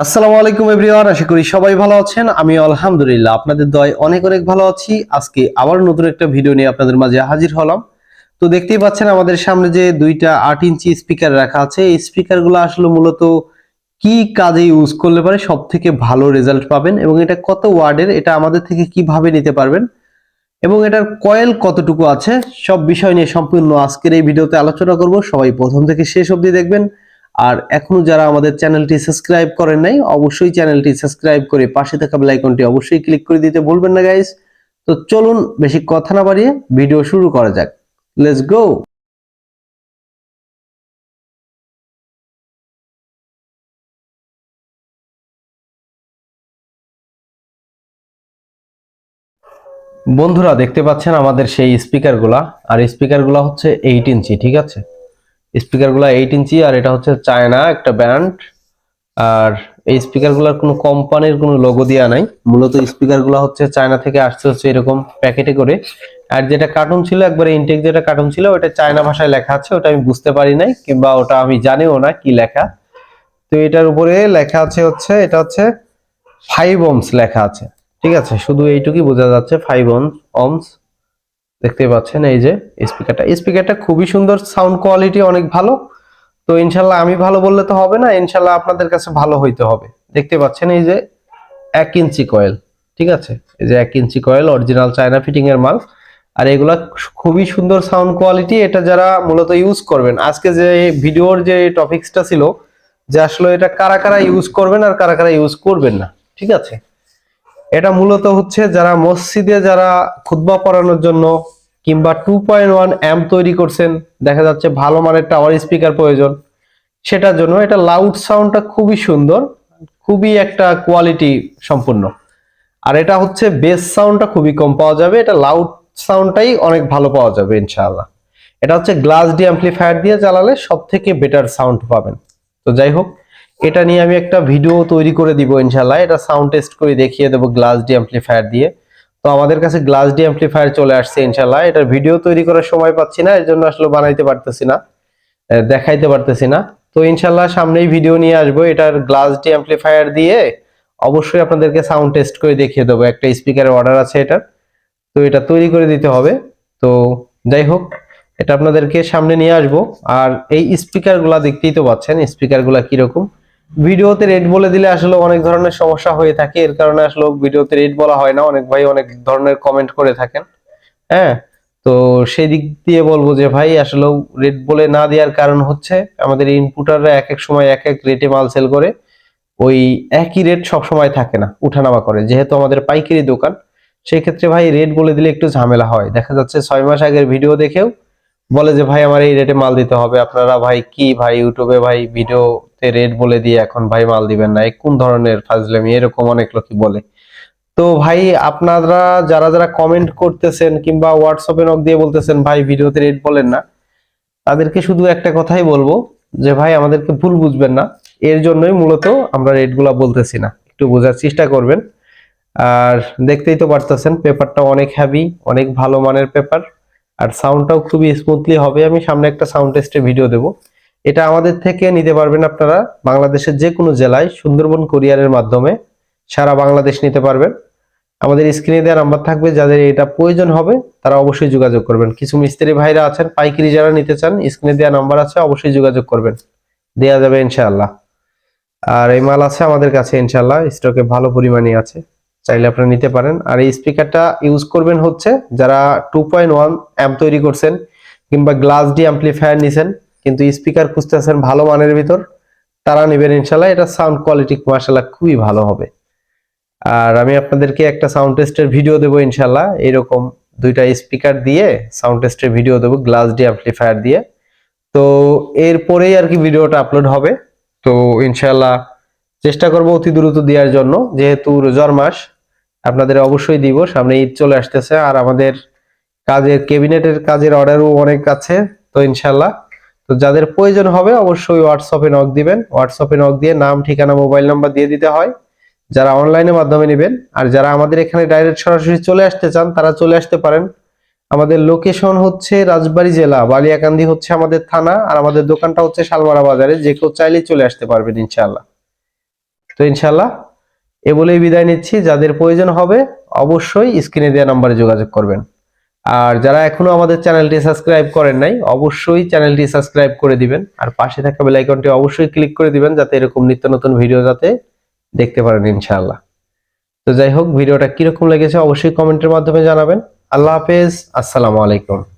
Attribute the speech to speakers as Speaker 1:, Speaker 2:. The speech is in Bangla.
Speaker 1: আসসালামু আলাইকুম এভরিওয়ান, আশা করি সবাই ভালো আছেন। আমি আলহামদুলিল্লাহ, আপনাদের দয় অনেক অনেক ভালো আছি। আজকে আবার নতুন একটা ভিডিও নিয়ে আপনাদের মাঝে হাজির হলাম। তো দেখতেই পাচ্ছেন আমাদের সামনে যে দুইটা আট ইঞ্চি স্পিকার রাখা আছে। এই স্পিকারগুলো আসলে মূলত কি কাজে ইউজ করলে পারে সব থেকে ভালো রেজাল্ট পাবেন এবং এটা কত ওয়ার্ডের, এটা আমাদের থেকে কীভাবে নিতে পারবেন এবং এটার কয়েল কতটুকু আছে, সব বিষয় নিয়ে সম্পূর্ণ আজকের এই ভিডিওতে আলোচনা করব। সবাই প্রথম থেকে শেষ অবধি দেখবেন। আর এখনও যারা আমাদের চ্যানেলটি সাবস্ক্রাইব করেন নাই, অবশ্যই চ্যানেলটি সাবস্ক্রাইব করে পাশে থাকা আইকনটি অবশ্যই ক্লিক করে দিতে ভুলবেন না গাইস তো চলুন বেশি কথা না বাড়িয়ে ভিডিও শুরু করা যাক। লেটস গো বন্ধুরা, দেখতে পাচ্ছেন আমাদের সেই স্পিকারগুলা আর স্পিকারগুলা হচ্ছে এইট ইঞ্চি ঠিক আছে? স্পিকারগুলো এইট ইঞ্চি আর এটা হচ্ছে চায়না একটা ব্যান্ড আর এই স্পিকারগুলোর কোনো কোম্পানির কোনো লোগো দেওয়া নাই। মূলত স্পিকারগুলো হচ্ছে চায়না থেকে আসছে হচ্ছে এরকম প্যাকেটে করে। আর যেটা কার্টুন ছিল, একবারে ইনটেক যেটা কার্টুন ছিল ওটা চায়না ভাষায় লেখা আছে, ওটা আমি বুঝতে পারি নাই, কিংবা ওটা আমি জানিও না কি লেখা। তো এটার উপরে লেখা আছে হচ্ছে, এটা হচ্ছে ফাইভ ওমস লেখা আছে। ঠিক আছে, শুধু এইটুকুই বোঝা যাচ্ছে ফাইভ ওমস দেখতে পাচ্ছেন, এই যে স্পিকারটা স্পিকারটা খুবই সুন্দর সাউন্ড কোয়ালিটি অনেক ভালো। তো ইনশাল্লাহ আমি ভালো বললে তো হবে না, ইনশাল্লাহ আপনাদের কাছে ভালো হইতে হবে। দেখতে পাচ্ছেন এই যে এক ইঞ্চি কয়েল ঠিক আছে? এই যে এক inch coil original China fitting এর মাল। আর এগুলা খুবই সুন্দর সাউন্ড কোয়ালিটি এটা যারা মূলত ইউজ করবেন। আজকে যে ভিডিওর যে টপিকসটা ছিল, যে আসলে এটা কারা কারা ইউজ করবেন আর কারা কারা ইউজ করবেন না, ঠিক আছে? এটা মূলত হচ্ছে যারা মসজিদে যারা খুতবা পড়ানোর জন্য কিংবা টু পয়েন্ট ওয়ান অ্যাম্প তৈরি করছেন, দেখা যাচ্ছে ভালো মানের টাওয়ার স্পিকার প্রয়োজন, সেটার জন্য এটা লাউড সাউন্ডটা খুবই সুন্দর, খুবই একটা কোয়ালিটি সম্পূর্ণ। আর এটা হচ্ছে বেস সাউন্ডটা খুবই কম পাওয়া যাবে, এটা লাউড সাউন্ডটাই অনেক ভালো পাওয়া যাবে ইনশাআল্লাহ। এটা হচ্ছে গ্লাস ডি অ্যাম্পলিফায়ার দিয়ে চালালে সব থেকে বেটার সাউন্ড পাবেন। তো যাই হোক এটা নিয়ে আমি একটা ভিডিও তৈরি করে দিব ইনশাল্লাহ এটা সাউন্ড টেস্ট করে দেখিয়ে দেবো গ্লাস ডি অ্যাম্পলিফায়ার দিয়ে। তো আমাদের কাছে গ্লাস ডি অ্যাম্পলিফায়ার চলে আসছে ইনশাল্লাহ এটার ভিডিও তৈরি করার সময় পাচ্ছি না এর জন্য আসলে বানাইতে পারতেছি না দেখাইতে পারতেছি না। তো ইনশাল্লাহ সামনেই ভিডিও নিয়ে আসব। এটার গ্লাস ডি অ্যাম্পলিফায়ার দিয়ে অবশ্যই আপনাদেরকে সাউন্ড টেস্ট করে দেখিয়ে দেবো। একটা স্পিকারের অর্ডার আছে এটার। তো এটা তৈরি করে দিতে হবে। তো যাই হোক, এটা আপনাদেরকে সামনে নিয়ে আসব। আর এই স্পিকারগুলা দেখতেই তো পাচ্ছেন স্পিকারগুলা কীরকম। ভিডিওতে রেড বলে দিলে আসলে অনেক ধরনের সমস্যা হয়ে থাকে। এর কারণে আসলে ভিডিওতে রেড বলা হয় না। অনেক ভাই অনেক ধরনের কমেন্ট করে থাকেন। হ্যাঁ? তো সেই দিক দিয়ে বলব যে ভাই, আসলে রেট বলে না দেওয়ার কারণ হচ্ছে আমাদের ইনপুটাররা এক এক সময় এক এক রেটে মাল সেল করে। ওই একই রেট সব সময় থাকে না, উঠানামা করে। যেহেতু আমাদের পাইকারি দোকান সেই ক্ষেত্রে ভাই রেট বলে দিলে একটু ঝামেলা হয়। দেখা যাচ্ছে ছয় মাস আগের ভিডিও দেখেও বলে যে, ভাই, আমার এই রেটে মাল দিতে হবে। আপনারা ভাই কি ভাই ইউটিউবে ভাই ভিডিওতে রেট বলে দিয়ে এখন ভাই মাল দিবেন না। কোন ধরনের ফাজলামি? এরকম অনেক লোকই বলে। তো ভাই, আপনারা যারা যারা কমেন্ট করতেছেন কিংবা হোয়াটসঅ্যাপে নক দিয়ে বলতেছেন, ভাই, ভিডিওতে রেট বলেন না। তাদেরকে শুধু একটা কথাই বলব যে, ভাই, আমাদেরকে ভুল বুঝবেন না। এর জন্যই মূলত আমরা রেটগুলা বলতেছি না। একটু বোঝার চেষ্টা করবেন। আর দেখতেই তো পারতেছেন, পেপারটা অনেক হ্যাভি অনেক ভালো মানের পেপার। আর সাউন্ডটাও খুবই স্মুথলি হবে। আমি সামনে একটা সাউন্ড টেস্টের ভিডিও দেব। এটা আমাদের থেকে নিতে পারবেন আপনারা বাংলাদেশের যে কোনো জেলায় সুন্দরবন কোরিয়ারের মাধ্যমে সারা বাংলাদেশ নিতে পারবেন। আমাদের স্ক্রিনে দেওয়া নাম্বার থাকবে, যাদের এটা প্রয়োজন হবে, তারা অবশ্যই যোগাযোগ করবেন। কিছু মিস্ত্রি ভাইরা আছেন, পাইকারি যারা নিতে চান, স্ক্রিনে দেওয়া নাম্বার আছে, অবশ্যই যোগাযোগ করবেন। দেয়া যাবে ইনশাআল্লাহ। আর এই মাল আছে আমাদের কাছে ইনশাআল্লাহ, স্টকে ভালো পরিমাণে আছে, চাইলে আপনারা নিতে পারেন। আর এই স্পিকারটা ইউজ করবেন হচ্ছে যারা টু পয়েন্ট ওয়ান অ্যাম্প তৈরি করছেন কিংবা গ্লাস ডি অ্যাম্পলিফায়ার নিছেন কিন্তু স্পিকার খুঁজতেছেন ভালো মানের ভিতর, তারা নেবেন ইনশাল্লাহ। এটা সাউন্ড কোয়ালিটি মার্শাল্লাহ খুবই ভালো হবে। আর আমি আপনাদেরকে একটা সাউন্ড টেস্টের ভিডিও দেবো ইনশাল্লাহ এরকম দুইটা স্পিকার দিয়ে সাউন্ড টেস্টের ভিডিও দেবো গ্লাস ডি অ্যাম্পলিফায়ার দিয়ে। তো এরপরেই আর কি ভিডিওটা আপলোড হবে। তো ইনশাল্লাহ চেষ্টা করব অতি দ্রুত দেওয়ার জন্য। যেহেতু রোজার মাস, আপনাদের অবশ্যই দিব সামনে ঈদ চলে আসতেছে। আর আমাদের কাজের ক্যাবিনেটের কাজের অর্ডারও অনেক আছে। তো ইনশাল্লাহ তো যাদের প্রয়োজন হবে অবশ্যই হোয়াটসঅ্যাপে নক দিবেন। হোয়াটসঅ্যাপে নক দিয়ে নাম, ঠিকানা মোবাইল নাম্বার দিয়ে দিতে হয়। যারা অনলাইনের মাধ্যমে নেবেন, আর যারা আমাদের এখানে ডাইরেক্ট সরাসরি চলে আসতে চান, তারা চলে আসতে পারেন। আমাদের লোকেশন হচ্ছে রাজবাড়ী জেলা, বালিয়াকান্দি হচ্ছে আমাদের থানা, আর আমাদের দোকানটা হচ্ছে শালমারা বাজারে। যে কেউ চাইলেই চলে আসতে পারবেন ইনশাআল্লাহ। তো ইনশাল্লাহ এ বলেই বিদায় নিচ্ছি। যাদের প্রয়োজন হবে অবশ্যই স্ক্রিনে দেওয়া নাম্বারে যোগাযোগ করবেন। আর যারা এখনও আমাদের চ্যানেলটি সাবস্ক্রাইব করেন নাই, অবশ্যই চ্যানেলটি সাবস্ক্রাইব করে দিবেন। আর পাশে থাকা বেল আইকনটি অবশ্যই ক্লিক করে দিবেন, যাতে এরকম নিত্য নতুন ভিডিও যাতে দেখতে পারেন ইনশাআল্লাহ। তো যাই হোক, ভিডিওটা কীরকম লেগেছে অবশ্যই কমেন্টের মাধ্যমে জানাবেন। আল্লাহ হাফেজ, আসসালামু আলাইকুম।